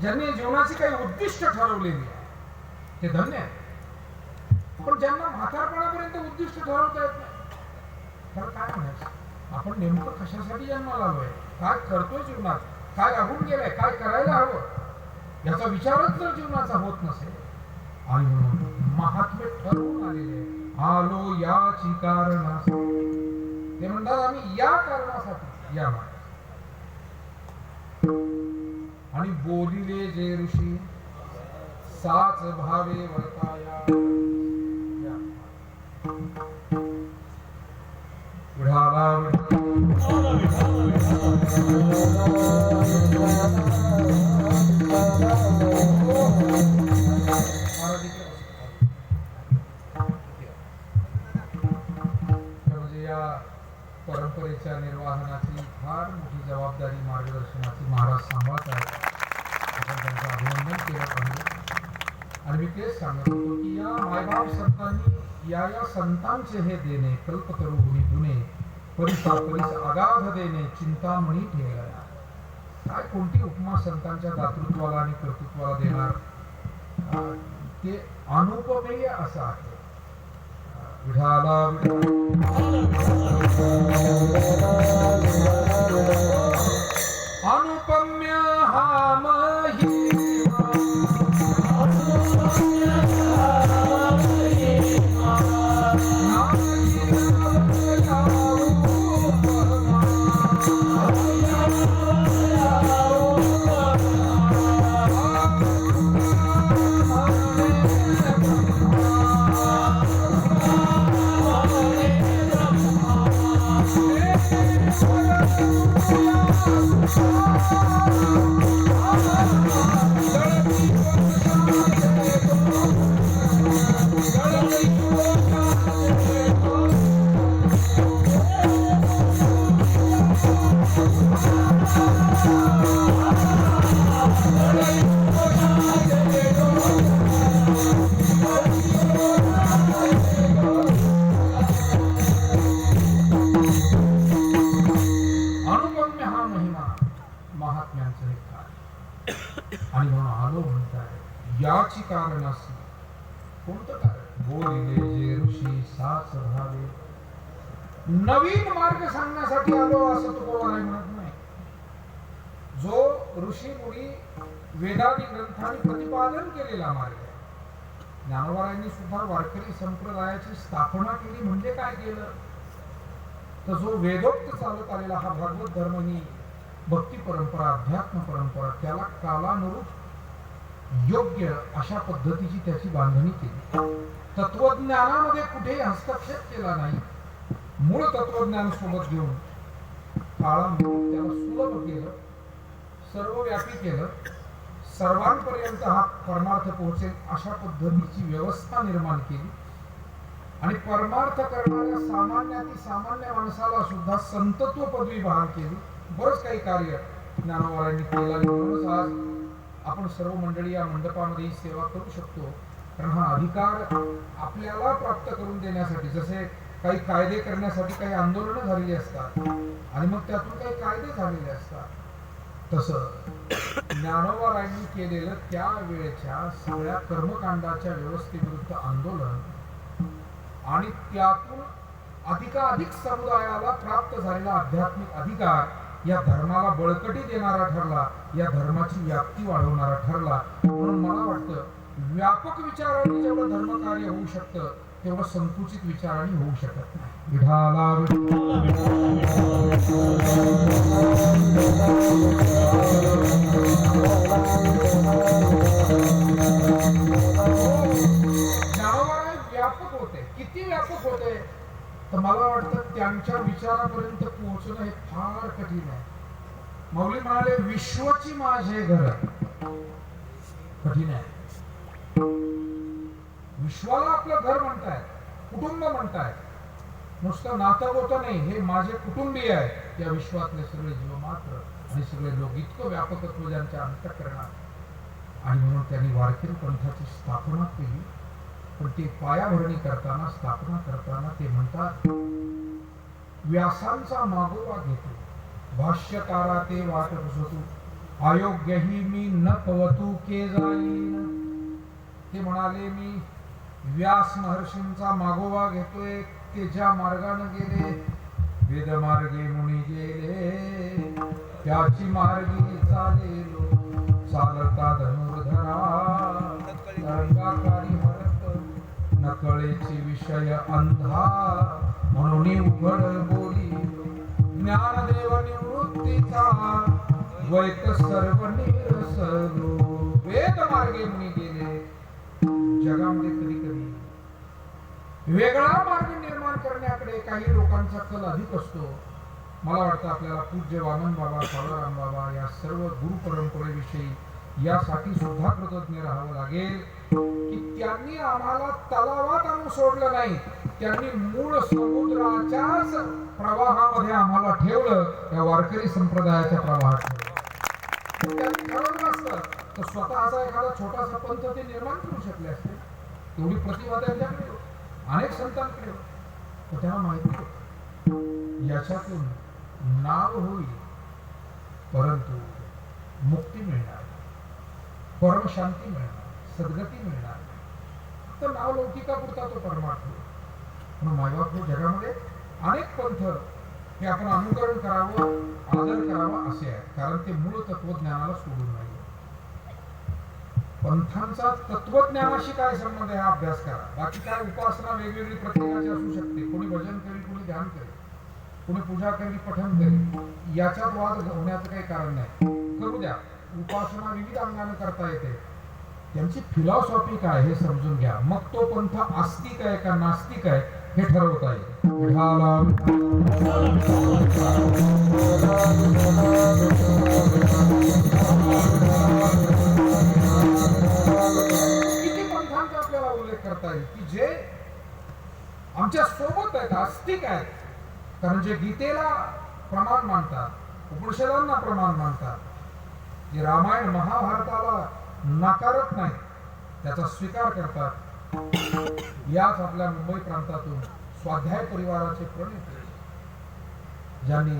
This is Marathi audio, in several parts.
ज्यांनी जीवनाची काही उद्दिष्ट ठरवलेली आहे ते धन्य आहे पण ज्यांना म्हातारपणापर्यंत उद्दिष्ट ठरवता येत नाही तर काय म्हणायचं आपण नेमकं कशासाठी जन्माला आलोय काय करतोय जीवनात काय राहून गेलंय काय करायला हवं याचा विचारच जर जीवनाचा होत नसेल आणि म्हणून महात्मे ठरवून आलेले आलो याची कारणासाठी ते म्हणतात आम्ही या कारणासाठी या आणि बोलिले जे ऋषी साच भावे वर्ताया या. विढाला विढाला. हो परंपरेच्या निर्वाहनाची फार मोठी जबाबदारी मार्गदर्शनाची महाराज सांभाळत आहेत. आपण त्यांचं अभिनंदन केलं पाहिजे. आणि मी तेच सांगत होतो की या मायबाप संतांनी या या संतांचे हे देणे कल्पतरू गुणी गुणे परिसा परिस अगाध देणे चिंतामणी ठेवला काय कोणती उपमा संतांच्या दातृत्वाला आणि कर्तृत्वाला देणार? ते अनुपमेय असं आहे. विढाला विढाला. आणि म्हणून आलो म्हणताय याची कारण असे कोणतं कारण? बोलिले जे ऋषी साच भावे नवीन मार्ग सांगण्यासाठी आलो असं तुकोबाराय म्हणत नाही. जो ऋषी मुनी वेदादी ग्रंथांनी प्रतिपादन केलेला मार्ग आहे. ज्ञानवारांनी सुद्धा वारकरी संप्रदायाची स्थापना केली म्हणजे काय केलं? तर जो वेदोक्त चालत आलेला हा भागवत धर्मनी भक्ती परंपरा अध्यात्म परंपरा त्याला कालानुरूप योग्य अशा पद्धतीची त्याची बांधणी केली. तत्वज्ञानामध्ये कुठेही हस्तक्षेप केला नाही. मूळ तत्वज्ञान सोबत घेऊन काळानुरूप त्याला सुलभ केलं सर्वव्यापी केलं सर्वांपर्यंत हा परमार्थ पोहोचेल अशा पद्धतीची व्यवस्था निर्माण केली. आणि परमार्थ करणाऱ्या सामान्याती सामान्य माणसाला सुद्धा संतत्व पदवी बहाल केली. बरंच काही कार्य ज्ञानोबारांनी केलं म्हणूनच आज आपण सर्व मंडळी या मंडपामध्ये ही सेवा करू शकतो. कारण हा अधिकार आपल्याला प्राप्त करून देण्यासाठी जसे काही कायदे करण्यासाठी काही आंदोलनं झालेली असतात आणि मग त्यातून काही कायदे झालेले असतात. तसं ज्ञानोबारायांनी केलेलं त्या वेळेच्या सगळ्या कर्मकांडाच्या व्यवस्थेविरुद्ध आंदोलन आणि त्यातून अधिकाधिक समुदायाला प्राप्त झालेला आध्यात्मिक अधिकार या धर्माला बळकटी देणारा ठरला. या धर्माची व्याप्ती वाढवणारा ठरला. म्हणून मला वाटतं व्यापक विचाराने जेवढं धर्मकार्य होऊ शकतं तेवढं संकुचित विचाराने होऊ शकत नाही. व्यापक होते. किती व्यापक होते? तर मला वाटतं त्यांच्या विचारापर्यंत पोहोचणं हे फार कठीण आहे. मौली म्हणाले विश्वची माझे घर. कठीण आहे. विश्वाला आपलं घर म्हणताय कुटुंब म्हणताय नुसतं नातं होतं नाही हे माझे कुटुंबीय आहे या विश्वातले सगळे जीव मात्र आणि सगळे लोक इतकं व्यापकत्व ज्यांच्या अंतकरणात. आणि म्हणून त्यांनी वारकरी पंथाची स्थापना केली. पण ते पायाभरणी करताना स्थापना करताना ते म्हणतात व्यासांचा मागोवा घेतो. भाष्यकारा ते वाट पुसतू अयोग्यही मी न पवतू के जाईन ते म्हणाले मी व्यास महर्षींचा मागोवा घेतोय ते ज्या मार्गाने गेले वेद मार्गे मुनी गेले त्याची मार्गी चालेलो चालता धनुर्धरा रंगाकारी हरप नकळेचे विषय अंधा म्हणून उघड बोली ज्ञानदेव निवृत्तीचा द्वैत सर्व निरसलो वेद मार्गे मी गेले. जगामध्ये कधी कधी वेगळा मार्ग निर्माण करण्याकडे काही लोकांचा कल अधिक असतो. मला वाटतं आपल्याला पूज्य वामन बाबा सावळाराम बाबा या सर्व गुरु परंपरेविषयी यासाठी सुद्धा कृतज्ञ राहावं लागेल की त्यांनी आम्हाला तलावात आणून सोडलं नाही. त्यांनी मूळ समुद्राच्याच प्रवाहामध्ये आम्हाला ठेवलं या वारकरी संप्रदायाच्या प्रवाहात. त्यांनी ठरवलं असतं तर स्वतःचा एखादा छोटासा पंथ ते निर्माण करू शकले असते. एवढी प्रतिभा त्यांच्याकडे अनेक संतांकडे होती. त्यांना माहिती याच्यातून नाव होईल परंतु मुक्ती मिळणार. परमशांती मिळणार सद्गती मिळणार. तर नाव लौकिकापुरता तो परमार्थ म्हणून मायबाप जगामध्ये अनेक पंथ हे आपण अनुकरण करावं आदर करावा असे आहे कारण ते मूळ तत्वज्ञानाला सोडून नाही पंथांचा तत्वज्ञानाशी काय संबंध आहे हा अभ्यास करा. बाकी काय उपासना वेगवेगळी प्रत्येकाची असू शकते. कोणी भजन करेल कोणी ध्यान करेल कोणी पूजा करेल पठण करेल याच्यात वाद होण्याचं काही कारण नाही. करू द्या. उपासना विविध अंगाने करता येते. त्यांची फिलॉसॉफी काय हे समजून घ्या. मग तो पंथ आस्तिक आहे का नास्तिक आहे हे ठरवता येईल. किती पंथांचा आपल्याला उल्लेख करता येईल? की जे आमच्यासोबत आहेत आस्तिक आहेत. कारण जे गीतेला प्रमाण मानतात उपनिषदांना प्रमाण मानतात. की रामायण महाभारताला नाकारत नाही त्याचा स्वीकार करतात. याच आपल्या मुंबई प्रांतातून स्वाध्याय परिवाराचे प्रणेते ज्यांनी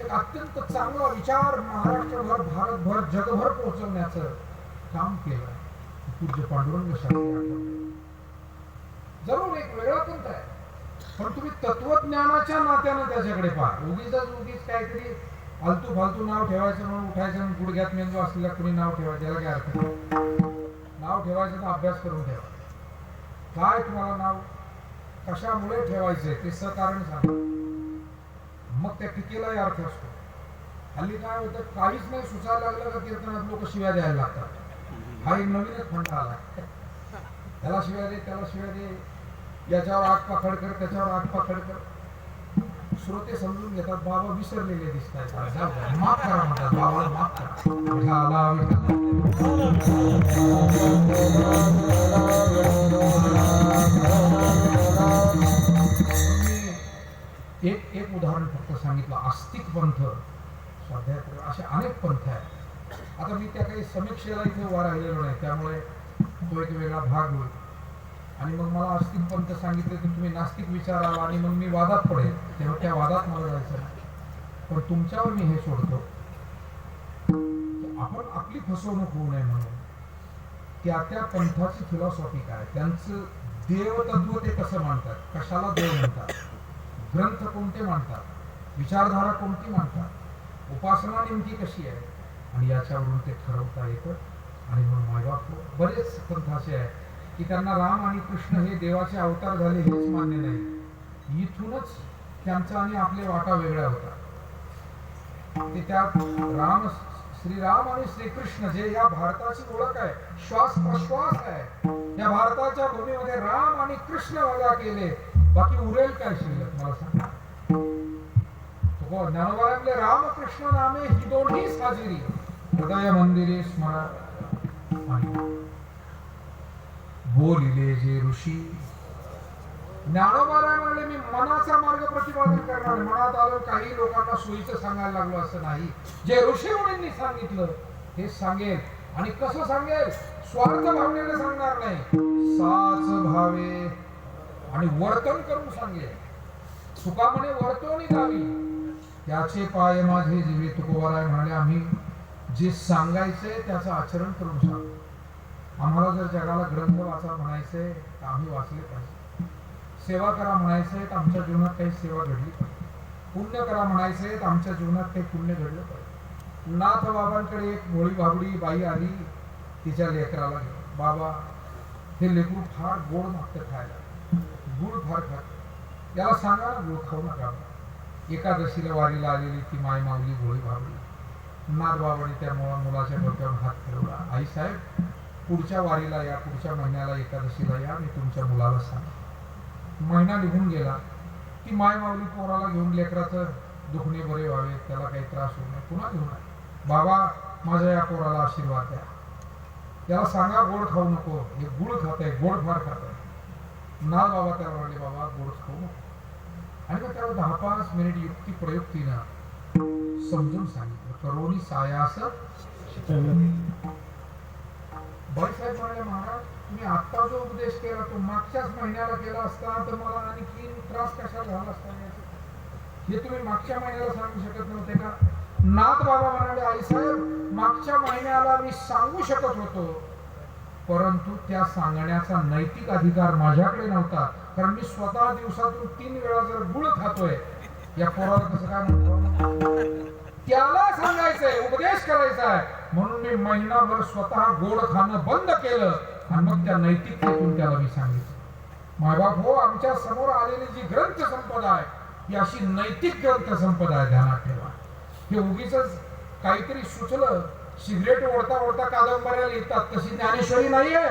एक अत्यंत चांगला विचार महाराष्ट्रभर भारतभर जगभर पोहोचवण्याचं काम केलं. पूज्य पांडुरंग जरूर एक वेगळा पंथ आहे. पण तुम्ही तत्वज्ञानाच्या नात्यानं त्याच्याकडे पहा. उगीच उगीच काहीतरी फालतू फालतू नाव ठेवायचं म्हणून उठायचं म्हणून गुडघ्यात मेंदू असलेला कुणी नाव ठेवायचं याला काय अर्थ? नाव ठेवायचं तर अभ्यास करून ठेवा. काय तुम्हाला नाव? कशामुळे ठेवायचंय ते सकारण सांगा. मग त्या टीकेलाही अर्थ असतो. हल्ली काय होतं काहीच नाही सुचायला लागलं का कीर्तनात लोक शिव्या द्यायला लागतात? हा एक नवीनच फंड आला. त्याला शिव्या दे त्याला शिव्या दे. याच्यावर आग पाखड कर त्याच्यावर आग पाखड कर. श्रोते समजून घेतात बाबा विसरलेले दिसत माफ करा म्हणतात बाबा माफ करा. एक एक उदाहरण फक्त सांगितलं आस्तिक पंथ. स्वाध्याय असे अनेक पंथ आहेत. आता मी त्या काही समीक्षेला इथे उभा राहिलेलो नाही त्यामुळे तो एक वेगळा भाग होईल. आणि मग मला आस्तिक पंत सांगितले की तुम्ही नास्तिक विचाराला आणि मग मी वादात पडेल. तेव्हा त्या वादात मला जायचं नाही. पण तुमच्यावर मी हे सोडतो. आपण आपली फसवणूक होऊ नये म्हणून. त्या त्या पंथाची फिलॉसॉफी काय? त्यांचं देवतत्व ते कसं मानतात कशाला देव म्हणतात? ग्रंथ कोणते मांडतात? विचारधारा कोणती मांडतात? उपासना नेमकी कशी आहे? आणि याच्यावरून ते ठरवता येतं. आणि म्हणून मायबाप बरेच पंथ असे आहेत. की त्यांना राम आणि कृष्ण हे देवाचे अवतार झाले हेच मान्य नाही. इथूनच त्यांचा आणि आपले वाटा वेगळ्या होता. ते त्यात राम श्रीराम आणि श्रीकृष्ण जे या भारताची ओळख आहे श्वास प्रश्वास आहे या भारताच्या भूमीमध्ये राम आणि कृष्ण वजा केले बाकी उरेल काय शिल्लक मला सांगा? हो, तो ज्ञानोबायातले राम कृष्ण नामे ही दोन्ही साजिरी. हृदय मंदिरे स्मरण बोलिले जे ऋषी. ज्ञानोबाला म्हणले मी मनाचा मार्ग प्रतिपादन करणार. मनात आलं काही लोकांना सोयीचं सांगायला लागलो असं नाही. जे ऋषी मुनींनी सांगितलं हे सांगेल. आणि कसं सांगेल? स्वार्थ भावनेने सांगणार नाही. साच भावे. आणि वर्तन करून सांगेल. सुका म्हणे वर्तवणी गावी. त्याचे पाय माझे जीवे तुकोबाराय म्हणाले आम्ही जे सांगायचे त्याचं आचरण करून सांगतो आम्हाला जर जगाला ग्रंथ वाचा म्हणायचे तर आम्ही वाचले पाहिजे. सेवा करा म्हणायचे तर आमच्या जीवनात काही सेवा घडली पाहिजे. पुण्य करा म्हणायचे तर आमच्या जीवनात काही पुण्य घडलं पाहिजे. नाथ बाबांकडे एक भोळी भाबडी बाई आली तिच्या लेकराला घेऊन. बाबा हे लेकरू फार गोड मागतं खायला गुळ फार खात याला सांगा गुळ खाऊ नका. एकादशीला वारीला आलेली ती माय मावली भोळी भाबडी. नाथ बाबांनी त्या मुला मुलाच्या डोक्यावर हात फिरवला. आई साहेब पुढच्या वारीला या पुढच्या महिन्याला एकादशीला या मी तुमच्या मुलाला सांग महिना निघून गेला की माय माऊली पोराला घेऊन लेकराचं दुखणे बरे व्हावे त्याला काही त्रास होऊ नये पुन्हा घेऊन आली. बाबा माझ्या या पोराला आशीर्वाद द्या. त्याला सांगा गोड खाऊ नको. हे गुळ खात आहे गोड फार खात आहे ना बाबा त्याला म्हणले बाबा गोड खाऊ नको. आणि मग त्याला दहा पाच मिनिट युक्ती प्रयुक्तीनं समजून सांगितलं. करोनी सायास बाईसाहेब म्हणाले महाराज मी आत्ता जो उपदेश केला तो मागच्याच महिन्याला केला असता तर मला आणखी त्रास कशा झाला असता हे तुम्ही मागच्या महिन्याला सांगू शकत नव्हते का? नाथ बाबा म्हणाले आईसाहेब मागच्या महिन्याला मी सांगू शकत होतो परंतु त्या सांगण्याचा नैतिक अधिकार माझ्याकडे नव्हता कारण मी स्वतः दिवसातून तीन वेळा जर गुळ खातोय या पोराला कसं काय म्हणतो त्याला सांगायचंय उपदेश करायचा आहे म्हणून मी महिनाभर स्वतः गोड खाणं बंद केलं आणि मग त्या नैतिकतेतून त्याला मी सांगितलं. मायबाप हो आमच्यासमोर आलेली जी ग्रंथ संपदा आहे ही अशी नैतिक ग्रंथ संपदा आहे ध्यानात ठेवा. हे उगीच काहीतरी सुचलं सिगरेट ओढता ओढता कादंबऱ्या लिहितात तशी ज्ञानेश्वरी नाहीये.